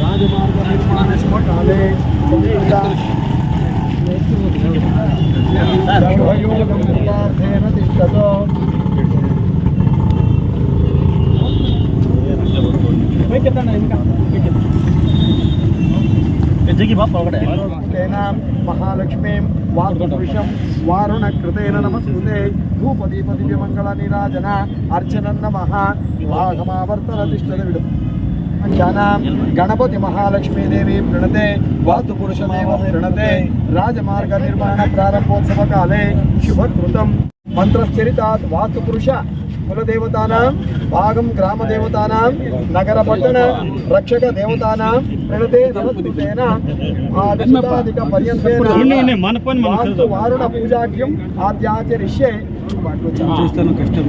राजमार्ग निर्माणस्य ಜಗಿ ಬಾಪ ಒಳಗಡೆ. ಮಹಾಲಕ್ಷ್ಮೀಂ ವಾಸ್ತುಪುರುಷಂ ವಾರುಣ ಕೃತೇನ ನಮಸ್ತೆ ಧೂಪದೀಪ ದಿವ್ಯ ಮಂಗಳ ನೀರಾಜನ ಅರ್ಚನನ್ ನಮಃ. ವಿವಾಹಮಾವರ್ತನ ತಿಷ್ಟದ ವಿಡು ಗಣಪತಿ ಮಹಾಲಕ್ಷ್ಮೀ ದೇವಿ ಪ್ರಣತೆ ವಾಸ್ತುಪುರುಷಮೇವ ಪ್ರಣತೆ ರಾಜಮಾರ್ಗ ನಿರ್ಮಾಣ ಪ್ರಾರಂಭೋತ್ಸವ ಕಾಲೇ, ಶುಭಕೃತ. ಕೃತಂ ಮಂತ್ರಸ್ಥರಿತಾತ್ ವಾಸ್ತುಪುರುಷ కులదేవతానాం భాగం గ్రామదేవతానాం నగర పట్టణ రక్షక దేవతానాం ప్రణతే నమస్తేన దశాధిక చేస్తాను కష్టం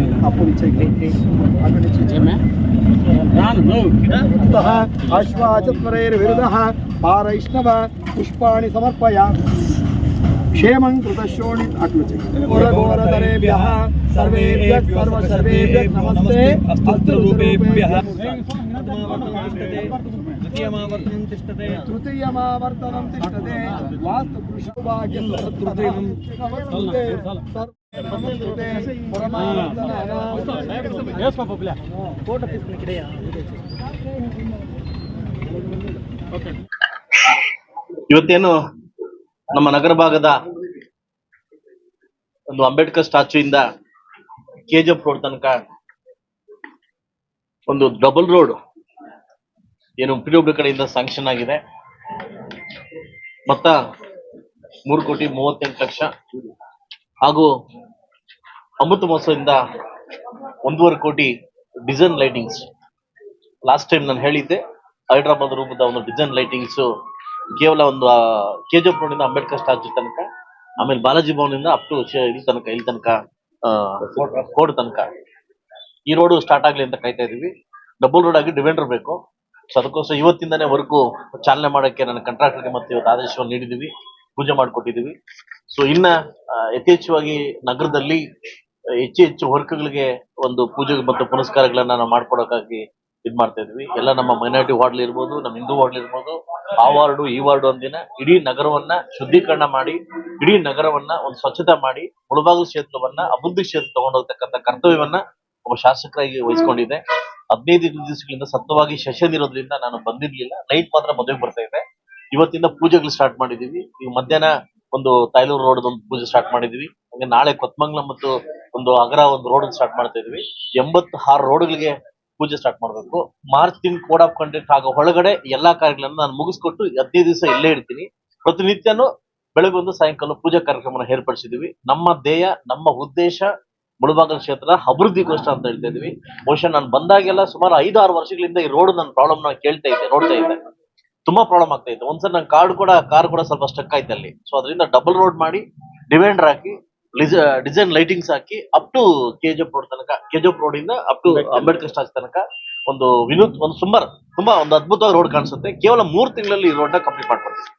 పారైష్ణవ పుష్పాణి సమర్పయ क्षेमं कृतशोणित आकृति घोरघोरधरेभ्यः सर्वेभ्यः सर्व सर्वेभ्यः नमस्ते अस्त्ररूपेभ्यः द्वितीयमावर्तनं तिष्ठते तृतीयमावर्तनं तिष्ठते वास्तु कृषभाग्यं तृतीयं ಸಂಸ್ಕೃತೆ ಫೋಟೋ ಪಿಸ್ನ ಕಿಡೆಯ ಇವತ್ತೇನು ನಮ್ಮ ನಗರ ಭಾಗದ ಒಂದು ಅಂಬೇಡ್ಕರ್ ಸ್ಟ್ಯಾಚ್ಯೂ ಇಂದ ಕೆಜಿಎಫ್ ರೋಡ್ ತನಕ ಒಂದು ಡಬಲ್ ರೋಡ್ ಏನು ಪಿ ಕಡೆಯಿಂದ ಸ್ಯಾಂಕ್ಷನ್ ಆಗಿದೆ. ಮೊತ್ತ ಮೂರು ಕೋಟಿ ಮೂವತ್ತೆಂಟು ಲಕ್ಷ ಹಾಗೂ ಅಮೃತ ಮಹೋತ್ಸವದಿಂದ ಒಂದೂವರೆ ಕೋಟಿ ಡಿಸೈನ್ ಲೈಟಿಂಗ್ಸ್. ಲಾಸ್ಟ್ ಟೈಮ್ ನಾನು ಹೇಳಿದ್ದೆ, ಹೈದ್ರಾಬಾದ್ ರೂಪದ ಒಂದು ಡಿಸೈನ್ ಲೈಟಿಂಗ್ಸ್ ಕೇವಲ ಒಂದು ಕೆಜಿಎಫ್ ರೋಡ್ ಇಂದ ಅಂಬೇಡ್ಕರ್ ಸ್ಟ್ಯಾಚು ತನಕ, ಆಮೇಲೆ ಬಾಲಾಜಿ ಭವನ್ ಇಂದ ಅಪ್ ಟು ಇಲ್ಲಿ ತನಕ ಇಲ್ಲಿ ತನಕ ಕೋಡ್ ತನಕ. ಈ ರೋಡ್ ಸ್ಟಾರ್ಟ್ ಆಗ್ಲಿ ಅಂತ ಕಾಯ್ತಾ ಇದೀವಿ. ಡಬಲ್ ರೋಡ್ ಆಗಿ ಡಿವೆಂಡರ್ ಬೇಕು. ಸೊ ಅದಕ್ಕೋಸ್ಕರ ಇವತ್ತಿಂದಾನೇ ವರ್ಕು ಚಾಲನೆ ಮಾಡಕ್ಕೆ ನನ್ನ ಕಾಂಟ್ರಾಕ್ಟರ್ಗೆ ಮತ್ತೆ ಇವತ್ತು ಆದೇಶವನ್ನು ನೀಡಿದೀವಿ. ಪೂಜೆ ಮಾಡಿಕೊಟ್ಟಿದೀವಿ. ಸೊ ಇನ್ನ ಯಥೇಚ್ಛವಾಗಿ ನಗರದಲ್ಲಿ ಹೆಚ್ಚು ಹೆಚ್ಚು ವರ್ಕ್ಗಳಿಗೆ ಒಂದು ಪೂಜೆ ಮತ್ತು ಪುನಸ್ಕಾರಗಳನ್ನ ನಾವು ಮಾಡ್ಕೊಡಕ್ಕಾಗಿ ಇದ್ ಮಾಡ್ತಾ ಇದ್ವಿ. ಎಲ್ಲ ನಮ್ಮ ಮೈನಾರಿಟಿ ವಾರ್ಡ್ ಇರ್ಬೋದು, ನಮ್ಮ ಹಿಂದೂ ವಾರ್ಡ್ ಇರ್ಬೋದು, ಆ ವಾರ್ಡು, ಈ ವಾರ್ಡು ಒಂದಿನ ಇಡೀ ನಗರವನ್ನ ಶುದ್ಧೀಕರಣ ಮಾಡಿ, ಇಡೀ ನಗರವನ್ನ ಒಂದು ಸ್ವಚ್ಛತೆ ಮಾಡಿ, ಮುಳಬಾಗಿಲು ಕ್ಷೇತ್ರವನ್ನ ಅಭಿವೃದ್ಧಿ ಕ್ಷೇತ್ರ ತಗೊಂಡೋಗ್ತಕ್ಕಂಥ ಕರ್ತವ್ಯವನ್ನ ಒಬ್ಬ ಶಾಸಕರಾಗಿ ವಹಿಸ್ಕೊಂಡಿದೆ ಹದಿನೈದು ದಿವಸಗಳಿಂದ ಸತ್ತವಾಗಿ ಸೆಷನ್ ಇರೋದ್ರಿಂದ ನಾನು ಬಂದಿರ್ಲಿಲ್ಲ. ನೈಟ್ ಮಾತ್ರ ಮದುವೆಗೆ ಬರ್ತಾ ಇದೆ ಇವತ್ತಿಂದ ಪೂಜೆಗಳು ಸ್ಟಾರ್ಟ್ ಮಾಡಿದೀವಿ. ಈಗ ಮಧ್ಯಾಹ್ನ ಒಂದು ತಾಯ್ಲೂರು ರೋಡ್ ಒಂದು ಪೂಜೆ ಸ್ಟಾರ್ಟ್ ಮಾಡಿದೀವಿ. ನಾಳೆ ಕೊತ್ಮಂಗ್ಲ ಮತ್ತು ಒಂದು ಅಗರ ಒಂದು ರೋಡ್ ಸ್ಟಾರ್ಟ್ ಮಾಡ್ತಾ ಇದೀವಿ. ಎಂಬತ್ತು ಆರು ರೋಡ್ಗಳಿಗೆ ಪೂಜೆ ಸ್ಟಾರ್ಟ್ ಮಾಡಬೇಕು. ಮಾರ್ಚ್ ತಿಂಗ್ ಕೋಡ್ ಆಫ್ ಕಂಡಕ್ಟ್ ಆಗೋ ಒಳಗಡೆ ಎಲ್ಲಾ ಕಾರ್ಯಗಳನ್ನು ನಾನು ಮುಗಿಸ್ಕೊಟ್ಟು ಹದಿನೈದು ದಿವಸ ಇಲ್ಲೇ ಇರ್ತೀನಿ. ಪ್ರತಿನಿತ್ಯನೂ ಬೆಳಗ್ಗೆ ಒಂದು ಸಾಯಂಕಾಲ ಪೂಜಾ ಕಾರ್ಯಕ್ರಮನ ಏರ್ಪಡಿಸಿದೀವಿ. ನಮ್ಮ ಧ್ಯೇಯ, ನಮ್ಮ ಉದ್ದೇಶ ಮುಳಬಾಗಲ್ ಕ್ಷೇತ್ರ ಅಭಿವೃದ್ಧಿಗೋಸ್ಕರ ಅಂತ ಹೇಳ್ತಾ ಇದೀವಿ. ಬಹುಶಃ ನಾನು ಬಂದಾಗೆಲ್ಲ ಸುಮಾರು ಐದು ಆರು ವರ್ಷಗಳಿಂದ ಈ ರೋಡ್ ನನ್ನ ಪ್ರಾಬ್ಲಮ್ನ ಕೇಳ್ತಾ ಇದ್ದೆ, ನೋಡ್ತಾ ಇದ್ದೆ. ತುಂಬಾ ಪ್ರಾಬ್ಲಮ್ ಆಗ್ತಾ ಇತ್ತು. ಒಂದ್ಸಲ ನನ್ನ ಕಾರ್ಡ್ ಕೂಡ, ಕಾರ್ ಕೂಡ ಸ್ವಲ್ಪ ಸ್ಟಕ್ ಆಯ್ತು ಅಲ್ಲಿ. ಸೊ ಅದರಿಂದ ಡಬಲ್ ರೋಡ್ ಮಾಡಿ ಡಿವೈಡರ್ ಹಾಕಿ ಡಿಸೈನ್ ಲೈಟಿಂಗ್ಸ್ ಹಾಕಿ ಅಪ್ ಟು ಕೆಜಿಎಫ್ ರೋಡ್ ತನಕ ಕೆಜಿಎಫ್ ರೋಡ್ ಇಂದ ಅಪ್ ಟು ಅಂಬೇಡ್ಕರ್ ಸ್ಟಾಚ್ ತನಕ ಒಂದು ವಿನೂತ್ ಒಂದು ಸುಮಾರು ತುಂಬಾ ಒಂದು ಅದ್ಭುತವಾದ ರೋಡ್ ಕಾಣಿಸುತ್ತೆ. ಕೇವಲ ಮೂರು ತಿಂಗಳಲ್ಲಿ ಈ ರೋಡ್ನ ಕಂಪ್ಲೀಟ್ ಮಾಡ್ಕೊಡ್ತೀವಿ.